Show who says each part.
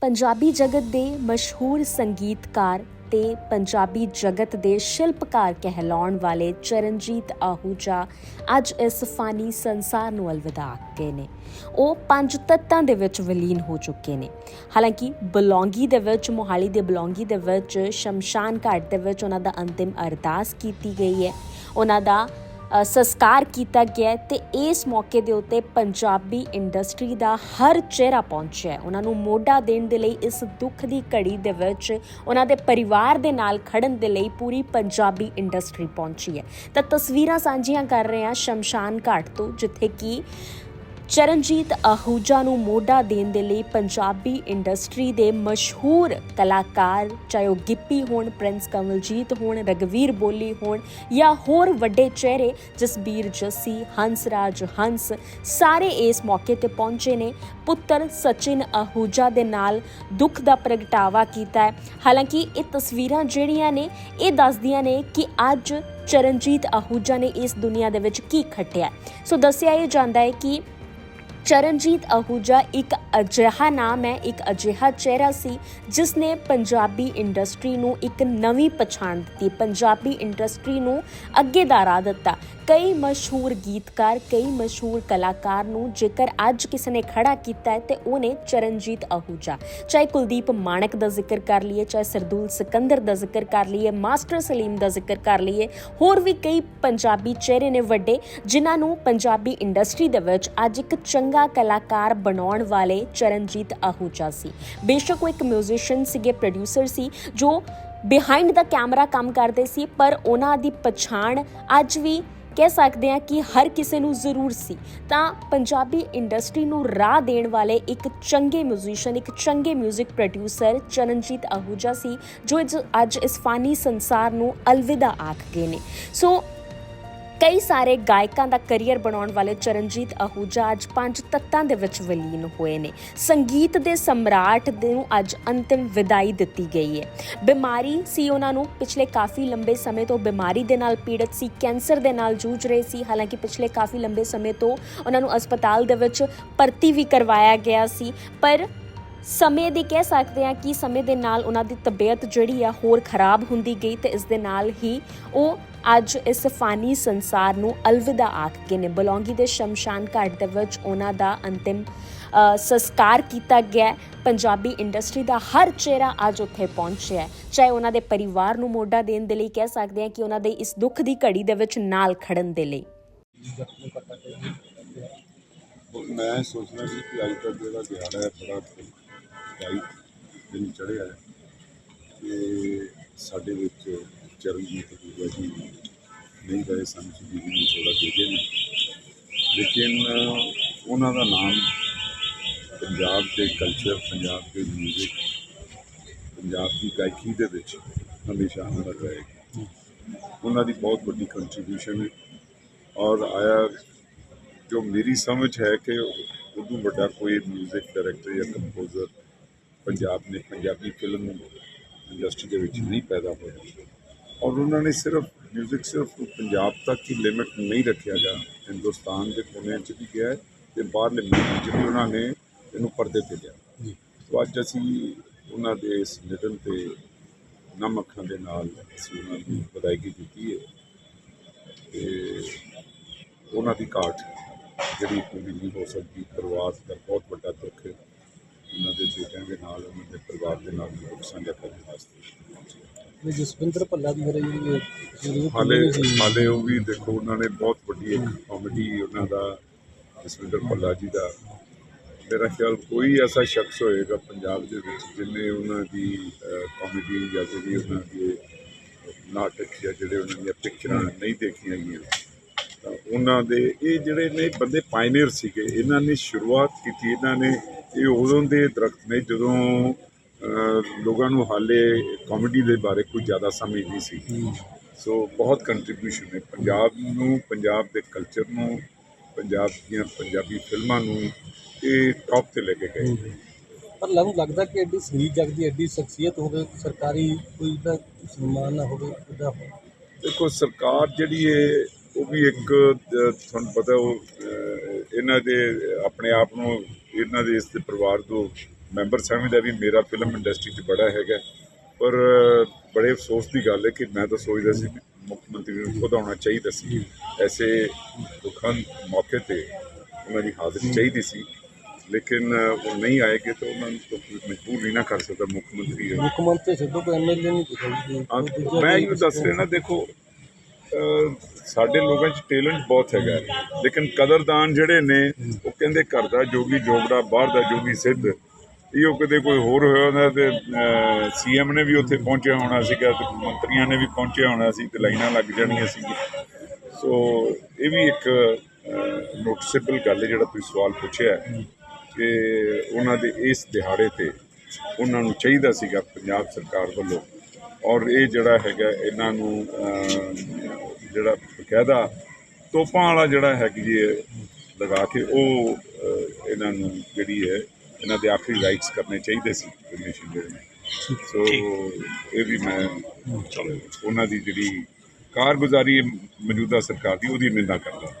Speaker 1: ਪੰਜਾਬੀ ਜਗਤ ਦੇ ਮਸ਼ਹੂਰ ਸੰਗੀਤਕਾਰ ਤੇ ਪੰਜਾਬੀ ਜਗਤ ਦੇ ਸ਼ਿਲਪਕਾਰ ਕਹਿਲਾਉਣ ਵਾਲੇ ਚਰਨਜੀਤ ਆਹੂਜਾ ਅੱਜ ਇਸ ਫਾਨੀ ਸੰਸਾਰ ਨੂੰ ਅਲਵਿਦਾ ਆਖ ਗਏ ਨੇ। ਉਹ ਪੰਜ ਤੱਤਾਂ ਦੇ ਵਿੱਚ ਵਿਲੀਨ ਹੋ ਚੁੱਕੇ ਨੇ। ਹਾਲਾਂਕਿ ਬਲੌਂਗੀ ਦੇ ਵਿੱਚ, ਮੋਹਾਲੀ ਦੇ ਬਲੌਂਗੀ ਦੇ ਵਿੱਚ, ਸ਼ਮਸ਼ਾਨ ਘਾਟ ਦੇ ਵਿੱਚ ਉਹਨਾਂ ਦਾ ਅੰਤਿਮ ਅਰਦਾਸ ਕੀਤੀ ਗਈ ਹੈ। ਉਹਨਾਂ ਦਾ ਸੰਸਕਾਰ ਕੀਤਾ ਗਿਆ ਹੈ ਤੇ ਇਸ ਮੌਕੇ ਦੇ ਉੱਤੇ ਪੰਜਾਬੀ ਇੰਡਸਟਰੀ ਦਾ ਹਰ ਚਿਹਰਾ ਪਹੁੰਚਿਆ ਉਹਨਾਂ ਨੂੰ ਮੋਢਾ ਦੇਣ ਦੇ ਲਈ ਇਸ ਦੁੱਖ ਦੀ ਘੜੀ ਦੇ ਵਿੱਚ ਉਹਨਾਂ ਦੇ ਪਰਿਵਾਰ ਦੇ ਨਾਲ ਖੜਨ ਦੇ ਲਈ ਪੂਰੀ ਪੰਜਾਬੀ ਇੰਡਸਟਰੀ ਪਹੁੰਚੀ ਹੈ। ਤਾਂ ਤਸਵੀਰਾਂ ਸਾਂਝੀਆਂ ਕਰ ਰਹੇ ਹਾਂ ਸ਼ਮਸ਼ਾਨ ਘਾਟ ਤੋਂ, ਜਿੱਥੇ ਕਿ ਚਰਨਜੀਤ ਆਹੂਜਾ ਨੂੰ ਮੋਢਾ ਦੇਣ ਦੇ ਲਈ ਪੰਜਾਬੀ ਇੰਡਸਟਰੀ ਦੇ ਮਸ਼ਹੂਰ ਕਲਾਕਾਰ, ਚਾਹੇ ਉਹ ਗਿੱਪੀ ਹੋਣ, ਪ੍ਰਿੰਸ ਕਮਲਜੀਤ ਹੋਣ ਰਗਵੀਰ ਬੋਲੀ ਹੋਣ ਜਾਂ ਹੋਰ ਵੱਡੇ ਚਿਹਰੇ ਜਸਬੀਰ ਜੱਸੀ ਹੰਸਰਾਜ ਹੰਸ, ਸਾਰੇ ਇਸ ਮੌਕੇ ਤੇ ਪਹੁੰਚੇ ਨੇ। ਪੁੱਤਰ ਸਚਿਨ ਆਹੂਜਾ ਦੇ ਨਾਲ ਦੁੱਖ ਦਾ ਪ੍ਰਗਟਾਵਾ ਕੀਤਾ ਹੈ। ਹਾਲਾਂਕਿ ਇਹ ਤਸਵੀਰਾਂ ਜਿਹੜੀਆਂ ਨੇ, ਇਹ ਦੱਸਦੀਆਂ ਨੇ ਕਿ ਅੱਜ ਚਰਨਜੀਤ ਆਹੂਜਾ ਨੇ ਇਸ ਦੁਨੀਆ ਦੇ ਵਿੱਚ ਕੀ ਖੱਟਿਆ ਸੋ ਦੱਸਿਆ ਇਹ ਜਾਂਦਾ ਹੈ ਕਿ ਚਰਨਜੀਤ ਆਹੂਜਾ ਇੱਕ ਅਜਿਹਾ ਨਾਮ ਹੈ, ਇੱਕ ਅਜਿਹਾ ਚਿਹਰਾ ਸੀ ਜਿਸ ਨੇ ਪੰਜਾਬੀ ਇੰਡਸਟਰੀ ਨੂੰ ਇੱਕ ਨਵੀਂ ਪਛਾਣ ਦਿੱਤੀ। ਪੰਜਾਬੀ ਇੰਡਸਟਰੀ ਨੂੰ ਅੱਗੇ ਦਾ ਰਾਹ ਦਿੱਤਾ। ਕਈ ਮਸ਼ਹੂਰ ਗੀਤਕਾਰ, ਕਈ ਮਸ਼ਹੂਰ ਕਲਾਕਾਰ ਨੂੰ ਜੇਕਰ ਅੱਜ ਕਿਸੇ ਨੇ ਖੜਾ ਕੀਤਾ ਹੈ, ਤੇ ਉਹ ਨੇ ਚਰਨਜੀਤ ਆਹੂਜਾ ਚਾਹੇ ਕੁਲਦੀਪ ਮਾਣਕ ਦਾ ਜ਼ਿਕਰ ਕਰ ਲਈਏ, ਚਾਹੇ ਸਰਦੂਲ ਸਿਕੰਦਰ ਦਾ ਜ਼ਿਕਰ ਕਰ ਲਈਏ, ਮਾਸਟਰ ਸਲੀਮ ਦਾ ਜ਼ਿਕਰ ਕਰ ਲਈਏ, ਹੋਰ ਵੀ ਕਈ ਪੰਜਾਬੀ ਚਿਹਰੇ ਨੇ ਵੱਡੇ, ਜਿਨ੍ਹਾਂ ਨੂੰ ਪੰਜਾਬੀ ਇੰਡਸਟਰੀ ਦੇ ਵਿੱਚ ਅੱਜ ਇੱਕ ਚੰਗਾ ਕਲਾਕਾਰ ਬਣਾਉਣ ਵਾਲੇ ਚਰਨਜੀਤ ਆਹੂਜਾ ਸੀ। ਬੇਸ਼ੱਕ ਉਹ ਇੱਕ ਮਿਊਜ਼ੀਸ਼ੀਅਨ ਸੀਗੇ ਪ੍ਰੋਡਿਊਸਰ ਸੀ, ਜੋ ਬਿਹਾਈਂਡ ਦਾ ਕੈਮਰਾ ਕੰਮ ਕਰਦੇ ਸੀ, ਪਰ ਉਹਨਾਂ ਦੀ ਪਛਾਣ ਅੱਜ ਵੀ ਕਹਿ ਸਕਦੇ ਹਾਂ ਕਿ ਹਰ ਕਿਸੇ ਨੂੰ ਜ਼ਰੂਰ ਸੀ। ਤਾਂ ਪੰਜਾਬੀ ਇੰਡਸਟਰੀ ਨੂੰ ਰਾਹ ਦੇਣ ਵਾਲੇ ਇੱਕ ਚੰਗੇ ਮਿਊਜ਼ੀਸ਼ੀਅਨ ਇੱਕ ਚੰਗੇ 뮤직 ਪ੍ਰੋਡਿਊਸਰ ਚਰਨਜੀਤ ਆਹੂਜਾ ਸੀ, ਜੋ ਅੱਜ ਇਸ ਫਾਨੀ ਸੰਸਾਰ ਨੂੰ ਅਲਵਿਦਾ ਆਖ ਗਏ ਨੇ। ਸੋ ਕਈ ਸਾਰੇ ਗਾਇਕਾਂ ਦਾ ਕੈਰੀਅਰ ਬਣਾਉਣ ਵਾਲੇ ਚਰਨਜੀਤ ਆਹੂਜਾ ਅੱਜ ਪੰਜ ਤੱਤਾਂ ਦੇ ਵਿੱਚ ਵਿਲੀਨ ਹੋਏ ਨੇ। ਸੰਗੀਤ ਦੇ ਸਮਰਾਟ ਦੇ ਨੂੰ ਅੱਜ ਅੰਤਿਮ ਵਿਦਾਈ ਦਿੱਤੀ ਗਈ ਹੈ। ਬਿਮਾਰੀ ਸੀ ਉਹਨਾਂ ਨੂੰ। ਪਿਛਲੇ ਕਾਫੀ ਲੰਬੇ ਸਮੇਂ ਤੋਂ ਬਿਮਾਰੀ ਦੇ ਨਾਲ ਪੀੜਤ ਸੀ, ਕੈਂਸਰ ਦੇ ਨਾਲ ਜੂਝ ਰਹੇ ਸੀ। ਹਾਲਾਂਕਿ ਪਿਛਲੇ ਕਾਫੀ ਲੰਬੇ ਸਮੇਂ ਤੋਂ ਉਹਨਾਂ ਨੂੰ ਹਸਪਤਾਲ ਦੇ ਵਿੱਚ ਭਰਤੀ ਵੀ ਕਰਵਾਇਆ ਗਿਆ ਸੀ। ਪਰ ਸਮੇਂ ਦੀ ਕਹਿ ਸਕਦੇ ਹਾਂ ਕਿ ਸਮੇਂ ਦੇ ਨਾਲ ਉਹਨਾਂ ਦੀ ਤਬੀਅਤ ਜਿਹੜੀ ਆ ਹੋਰ ਖਰਾਬ ਹੁੰਦੀ ਗਈ ਤੇ ਇਸ ਦੇ ਨਾਲ ਹੀ ਉਹ ਅੱਜ ਇਸ ਫਾਨੀ ਸੰਸਾਰ ਨੂੰ ਅਲਵਿਦਾ ਆਖ ਕੇ ਨੇ। ਬਲੌਂਗੀ ਦੇ ਸ਼ਮਸ਼ਾਨ ਘਾਟ ਦੇ ਵਿੱਚ ਉਹਨਾਂ ਦਾ ਅੰਤਿਮ ਸੰਸਕਾਰ ਕੀਤਾ ਗਿਆ। ਪੰਜਾਬੀ ਇੰਡਸਟਰੀ ਦਾ ਹਰ ਚਿਹਰਾ ਅੱਜ ਉੱਥੇ ਪਹੁੰਚਿਆ ਹੈ। ਚਾਹੇ ਉਹਨਾਂ ਦੇ ਪਰਿਵਾਰ ਨੂੰ ਮੋਢਾ ਦੇਣ ਦੇ ਲਈ ਕਹਿ ਸਕਦੇ ਹਾਂ ਕਿ ਉਹਨਾਂ ਦੇ ਇਸ ਦੁੱਖ ਦੀ ਘੜੀ ਦੇ ਵਿੱਚ ਨਾਲ ਖੜਨ ਦੇ ਲਈ।
Speaker 2: ਮੈਂ ਸੋਚਣਾ ਸੀ ਕਿ ਅੱਜ ਤੱਕ ਜਿਹੜਾ ਦਿਹਾੜਾ ਹੈ ਬੜਾ ਟਾਈਟ ਦਿਨ ਚੜ੍ਹਿਆ ਹੈ। ਕਿ ਸਾਡੇ ਵਿੱਚ चरणजीत गुरुआ जी ਨਹੀਂ ਗਏ ਸਨ ਸ਼ਹੀਦੀ ਨੂੰ ਥੋੜਾ ਦੇ ਗਏ ਨੇ ਲੇਕਿਨ ਉਹਨਾਂ ਦਾ ਨਾਮ ਪੰਜਾਬ ਦੇ ਕਲਚਰ ਪੰਜਾਬ ਦੇ ਮਿਊਜ਼ਿਕ ਪੰਜਾਬ ਦੀ ਗਾਇਕੀ ਦੇ ਵਿੱਚ ਹਮੇਸ਼ਾ ਹੁੰਦਾ ਰਹੇਗਾ ਉਹਨਾਂ ਦੀ ਬਹੁਤ ਵੱਡੀ ਕੰਟਰੀਬਿਊਸ਼ਨ ਹੈ। ਔਰ ਆਇਆ ਜੋ ਮੇਰੀ ਸਮਝ ਹੈ ਕਿ ਉਦੋਂ ਵੱਡਾ ਕੋਈ ਮਿਊਜ਼ਿਕ ਡਾਇਰੈਕਟਰ ਜਾਂ ਕੰਪੋਜ਼ਰ ਪੰਜਾਬ ਨੇ ਪੰਜਾਬੀ ਫਿਲਮ ਇੰਡਸਟਰੀ ਦੇ ਵਿੱਚ ਨਹੀਂ ਪੈਦਾ ਹੋਇਆ। ਔਰ ਉਹਨਾਂ ਨੇ ਸਿਰਫ 뮤직 ਸਿਰਫ ਪੰਜਾਬ ਤੱਕ ਹੀ ਲਿਮਿਟ ਨਹੀਂ ਰੱਖਿਆ ਗਿਆ। ਹਿੰਦੁਸਤਾਨ ਦੇ ਕੋਨਿਆਂ 'ਚ ਵੀ ਗਿਆ ਤੇ ਬਾਹਰਲੇ ਮੁਲਕਾਂ 'ਚ ਵੀ ਉਹਨਾਂ ਨੇ ਇਹਨੂੰ ਪਰਦੇ ਤੇ ਲਿਆ। ਸੋ ਅੱਜ ਅਸੀਂ ਉਹਨਾਂ ਦੇ ਇਸ ਨਿਧਨ ਤੇ ਨਮ ਅੱਖਾਂ ਦੇ ਨਾਲ ਅਸੀਂ ਉਹਨਾਂ ਨੂੰ ਵਧਾਈ ਦਿੱਤੀ ਹੈ ਤੇ ਉਹਨਾਂ ਦੀ ਘਾਟ ਜਿਹੜੀ ਪੂਰੀ ਨਹੀਂ ਹੋ ਸਕਦੀ ਪਰਿਵਾਰ ਦਾ ਬਹੁਤ ਵੱਡਾ ਦੁੱਖ ਹੈ। ਉਹਨਾਂ ਦੇ ਬੇਟਿਆਂ ਦੇ ਨਾਲ ਉਹਨਾਂ ਦੇ ਪਰਿਵਾਰ ਦੇ ਨਾਲ ਦੁੱਖ ਸਾਂਝਾ ਕਰਨ ਵਾਸਤੇ
Speaker 3: ਜਸਵਿੰਦਰ ਭੱਲਾ ਦੀ ਮੇਰਾ
Speaker 2: ਹਾਲੇ ਹਾਲੇ ਉਹ ਵੀ ਦੇਖੋ ਉਹਨਾਂ ਨੇ ਬਹੁਤ ਵੱਡੀ ਇੱਕ ਕਾਮੇਡੀ ਉਹਨਾਂ ਦਾ ਜਸਵਿੰਦਰ ਭੱਲਾ ਜੀ ਦਾ। ਮੇਰਾ ਖਿਆਲ ਕੋਈ ਐਸਾ ਸ਼ਖਸ ਹੋਏਗਾ ਪੰਜਾਬ ਦੇ ਵਿੱਚ ਜਿਹਨੇ ਉਹਨਾਂ ਦੀ ਕਾਮੇਡੀ ਜਾਂ ਜਿਹੜੀ ਉਹਨਾਂ ਦੀ ਨਾਟਕ ਜਾਂ ਜਿਹੜੇ ਉਹਨਾਂ ਦੀਆਂ ਪਿਕਚਰਾਂ ਨਹੀਂ ਦੇਖੀਆਂ ਗਈਆਂ। ਤਾਂ ਉਹਨਾਂ ਦੇ ਇਹ ਜਿਹੜੇ ਨੇ ਬੰਦੇ ਪਾਇਨੀਅਰ ਸੀਗੇ ਇਹਨਾਂ ਨੇ ਸ਼ੁਰੂਆਤ ਕੀਤੀ ਇਹਨਾਂ ਨੇ ਇਹ ਉਦੋਂ ਦੇ ਦਰਖਤ ਨੇ ਜਦੋਂ ਲੋਕਾਂ ਨੂੰ ਹਾਲੇ ਕਾਮੇਡੀ ਦੇ ਬਾਰੇ ਕੋਈ ਜ਼ਿਆਦਾ ਸਮਝ ਨਹੀਂ ਸੀ। ਸੋ ਬਹੁਤ ਕੰਟਰੀਬਿਊਸ਼ਨ ਹੈ ਪੰਜਾਬ ਨੂੰ ਪੰਜਾਬ ਦੇ ਕਲਚਰ ਨੂੰ ਪੰਜਾਬ ਦੀਆਂ ਪੰਜਾਬੀ ਫਿਲਮਾਂ ਨੂੰ ਇਹ ਟੌਪ ਤੇ ਲੈ ਕੇ ਗਏ।
Speaker 3: ਪਰ ਮੈਨੂੰ ਲੱਗਦਾ ਕਿ ਐਡੀ ਸੰਗੀਤ ਜਗ ਦੀ ਐਡੀ ਸ਼ਖਸੀਅਤ ਹੋਵੇ ਸਰਕਾਰੀ ਕੋਈ ਦਾ ਸਨਮਾਨ ਨਾ ਹੋਵੇ ਉਹਦਾ
Speaker 2: ਦੇਖੋ ਸਰਕਾਰ ਜਿਹੜੀ ਹੈ ਉਹ ਵੀ ਇੱਕ ਤੁਹਾਨੂੰ ਪਤਾ ਉਹ ਇਹਨਾਂ ਦੇ ਆਪਣੇ ਆਪ ਨੂੰ ਇਹਨਾਂ ਦੇ ਇਸ ਦੇ ਪਰਿਵਾਰ ਤੋਂ ਮੈਂਬਰ ਸਮਝਦਾ ਵੀ ਮੇਰਾ ਫਿਲਮ ਇੰਡਸਟਰੀ 'ਚ ਬੜਾ ਹੈਗਾ। ਪਰ ਬੜੇ ਅਫਸੋਸ ਦੀ ਗੱਲ ਹੈ ਕਿ ਮੈਂ ਤਾਂ ਸੋਚਦਾ ਸੀ ਮੁੱਖ ਮੰਤਰੀ ਨੂੰ ਖੁਦ ਆਉਣਾ ਚਾਹੀਦਾ ਸੀ। ਐਸੇ ਦੁੱਖਾਂ ਮੌਕੇ ਤੇ ਉਹਨਾਂ ਦੀ ਹਾਜ਼ਰੀ ਚਾਹੀਦੀ ਸੀ। ਲੇਕਿਨ ਉਹ ਨਹੀਂ ਆਏਗੇ ਤਾਂ ਉਹਨਾਂ ਨੂੰ ਤਾਂ ਮਜਬੂਰ ਨਹੀਂ ਨਾ ਕਰ ਸਕਦਾ ਮੁੱਖ ਮੰਤਰੀ।
Speaker 3: ਮੁੱਖ ਮੰਤਰੀ ਛੱਡੋ ਕੋਈ ਐਮਐਲਏ ਨਹੀਂ ਦਿਖਾਈ
Speaker 2: ਹਾਂ, ਮੈਂ ਇਹ ਦੱਸ ਰਿਹਾ ਨਾ ਦੇਖੋ ਸਾਡੇ ਲੋਕਾਂ 'ਚ ਟੈਲੈਂਟ ਬਹੁਤ ਹੈਗਾ ਲੇਕਿਨ ਕਦਰਦਾਨ ਜਿਹੜੇ ਨੇ, ਉਹ ਕਹਿੰਦੇ ਘਰ ਦਾ ਜੋਗੀ ਜੋਗੜਾ, ਬਾਹਰ ਦਾ ਜੋਗੀ ਸਿੱਧ। ਇਹੋ ਕਿਤੇ ਕੋਈ ਹੋਰ ਹੋਇਆ ਹੁੰਦਾ ਤੇ ਸੀਐਮ ਨੇ ਵੀ ਉੱਥੇ ਪਹੁੰਚਿਆ ਹੋਣਾ ਸੀਗਾ ਤੇ ਮੰਤਰੀਆਂ ਨੇ ਵੀ ਪਹੁੰਚਿਆ ਹੋਣਾ ਸੀ ਤੇ ਲਾਈਨਾਂ ਲੱਗ ਜਾਣੀਆਂ ਸੀ। ਸੋ ਇਹ ਵੀ ਇੱਕ ਨੋਟਿਸੇਬਲ ਗੱਲ ਹੈ ਜਿਹੜਾ ਤੁਸੀਂ ਸਵਾਲ ਪੁੱਛਿਆ ਕਿ ਉਹਨਾਂ ਦੇ ਇਸ ਦਿਹਾੜੇ ਤੇ ਉਹਨਾਂ ਨੂੰ ਚਾਹੀਦਾ ਸੀਗਾ ਪੰਜਾਬ ਸਰਕਾਰ ਵੱਲੋਂ ਔਰ ਇਹ ਜਿਹੜਾ ਹੈਗਾ ਇਹਨਾਂ ਨੂੰ ਜਿਹੜਾ ਬਕਾਇਦਾ ਤੋਪਾਂ ਵਾਲਾ ਜਿਹੜਾ ਹੈਗੀ ਜੀ ਇਹ ਲਗਾ ਕੇ ਉਹ ਇਹਨਾਂ ਨੂੰ ਜਿਹੜੀ ਹੈ ਇਹਨਾਂ ਦੇ ਆਖਰੀ ਰਾਈਟਸ ਕਰਨੇ ਚਾਹੀਦੇ ਸੀ ਕਮਿਸ਼ਨ ਨੇ ਸੋ ਇਹ ਵੀ ਮੈਂ ਉਹਨਾਂ ਦੀ ਜਿਹੜੀ ਕਾਰਗੁਜ਼ਾਰੀ ਹੈ ਮੌਜੂਦਾ ਸਰਕਾਰ ਦੀ ਉਹਦੀ ਨਿੰਦਾ ਕਰਦਾ।